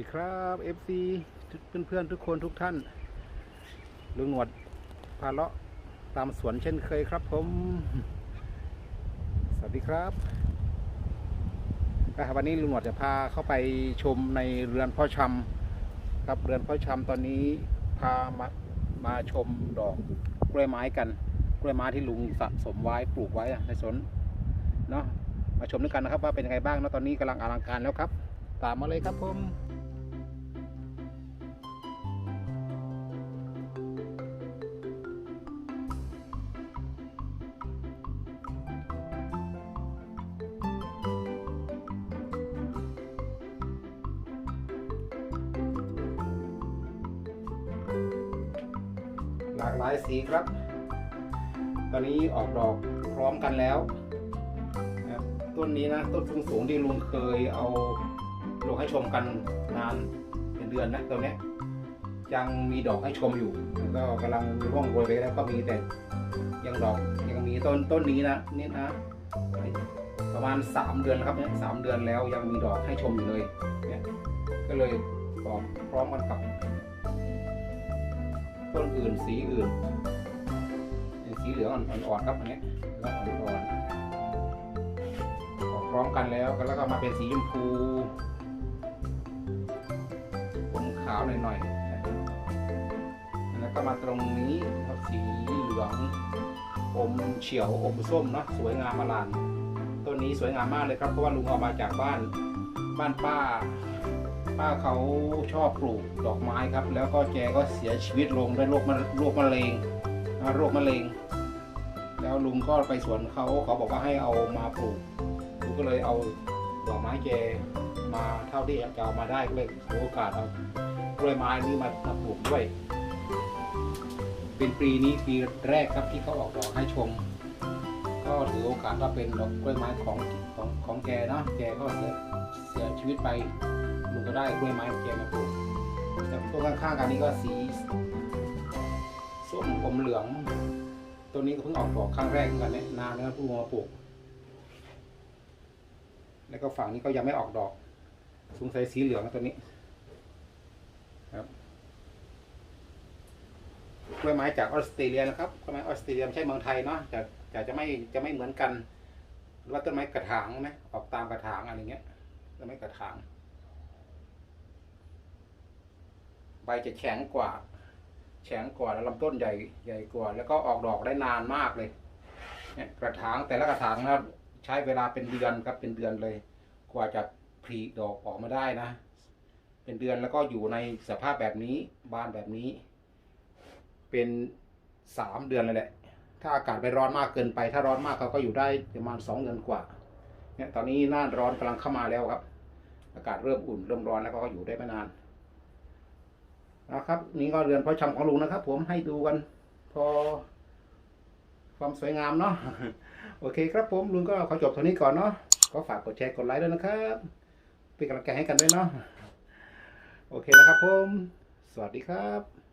ดีครับ FC เพื่อนเพื่อนๆทุกคนทุกท่านลุงหนวดพาเลาะตามสวนเช่นเคยครับผม สวัสดีครับวันนี้ลุงหนวดจะพาเข้าไปชมในเรือนพ่อชำครับเรือนพ่อชำตอนนี้พามามาชมดอกกล้วยไม้กัน กล้วยไม้ที่ลุงสะสมไว้ปลูกไว้ในสวนเนาะมาชมด้วยกันนะครับว่าเป็นยังไงบ้างนะตอนนี้กำลังอลังการแล้วครับ ตามมาเลยครับผมากหลายสีครับ ตอนนี้ออกดอกพร้อมกันแล้วต้นนี้นะต้นสูงสูงที่ลุงเคยเอาลงให้ชมกันนานเป็นเดือนนะตัวนี้ยังมีดอกให้ชมอยู่แล้วก็กำลังร่วงโรยไปแล้วก็มีแต่ยังดอกยังมีต้นต้นนี้นะนี่นะประมาณ 3 เดือนครับเนี่ยสามเดือนแล้วยังมีดอกให้ชมอยู่เลยเนี่ยก็เลยออกพร้อมกันกับ ต้นอื่นสีอื่นเป็นสีเหลืองอ่อนๆครับอันนี้แล้วอ่อนๆออกพร้อมกันแล้วแล้วก็มาเป็นสีชมพูผมขาวหน่อยๆแล้วก็มาตรงนี้ครับสีเหลืองอมเฉียวอมส้มเนาะสวยงามมาลานต้นนี้สวยงามมากเลยครับเพราะว่าลุงเอามาจากบ้านบ้านป้า ป้าเขาชอบปลูกดอกไม้ครับ แล้วก็แกก็เสียชีวิตลงด้วยโรคมะโรคมะเร็งโรคมะเร็ง แล้วลุงก็ไปสวนเขาเขาบอกว่าให้เอามาปลูกลุงก็เลยเอาดอกไม้แกมาเท่าที่จะเอามาได้ก็เลยถือโอกาสเอากล้วยไม้นี้มาปลูกด้วย เป็นปีนี้ปีแรกครับที่เขาออกดอกให้ชม ก็ถือโอกาสว่าเป็นดอกกล้วยไม้ของของของแกเนาะแกก็เสีย เสียชีวิตไปลุงก็ได้กล้วยไม้ของแกมาปลูกแต่ต้นข้างๆกันนี้ก็สีส้มอมเหลืองตัวนี้ก็เพิ่งออกดอกครั้งแรกเหมือนกันเนี่ยนานแล้วเพิ่งมาปลูก แล้วก็ฝั่งนี้ก็ยังไม่ออกดอก สงสัยสีเหลืองนะตัวนี้ครับกล้วยไม้จากออสเตรเลียนะครับกล้วยไม้ออสเตรเลียไม่ใช่เมืองไทยเนาะจะจะจะไม่จะไม่เหมือนกัน หรือว่าต้นไม้กระถางไหมออกตามกระถางอะไรเงี้ย ต้นไม้กระถาง ใบจะแข็งกว่า แข็งกว่าแล้วลำต้นใหญ่ใหญ่กว่า แล้วก็ออกดอกได้นานมากเลย เนี่ยกระถางแต่ละกระถางนะใช้เวลาเป็นเดือนครับเป็นเดือนเลย กว่าจะผลิดอกออกมาได้นะ เป็นเดือนแล้วก็อยู่ในสภาพแบบนี้บานแบบนี้ เป็นสามเดือนเลยแหละ ถ้าอากาศไปร้อนมากเกินไป ถ้าร้อนมากเขาก็อยู่ได้ประมาณสองเดือนกว่า เนี่ยตอนนี้หน้าร้อนกำลังเข้ามาแล้วครับ อากาศเริ่มอุ่นเริ่มร้อนแล้วก็อยู่ได้ไม่นานนะครับ นี่ก็เรือนเพาะชำของลุงนะครับ ผมให้ดูกันพอ ความสวยงามเนาะโอเคครับผมลุงก็ขอจบเท่านี้ก่อนเนาะก็ฝากกดแชร์กดไลค์ด้วยนะครับเป็นกำลังใจให้กันด้วยเนาะโอเคนะครับผม สวัสดีครับ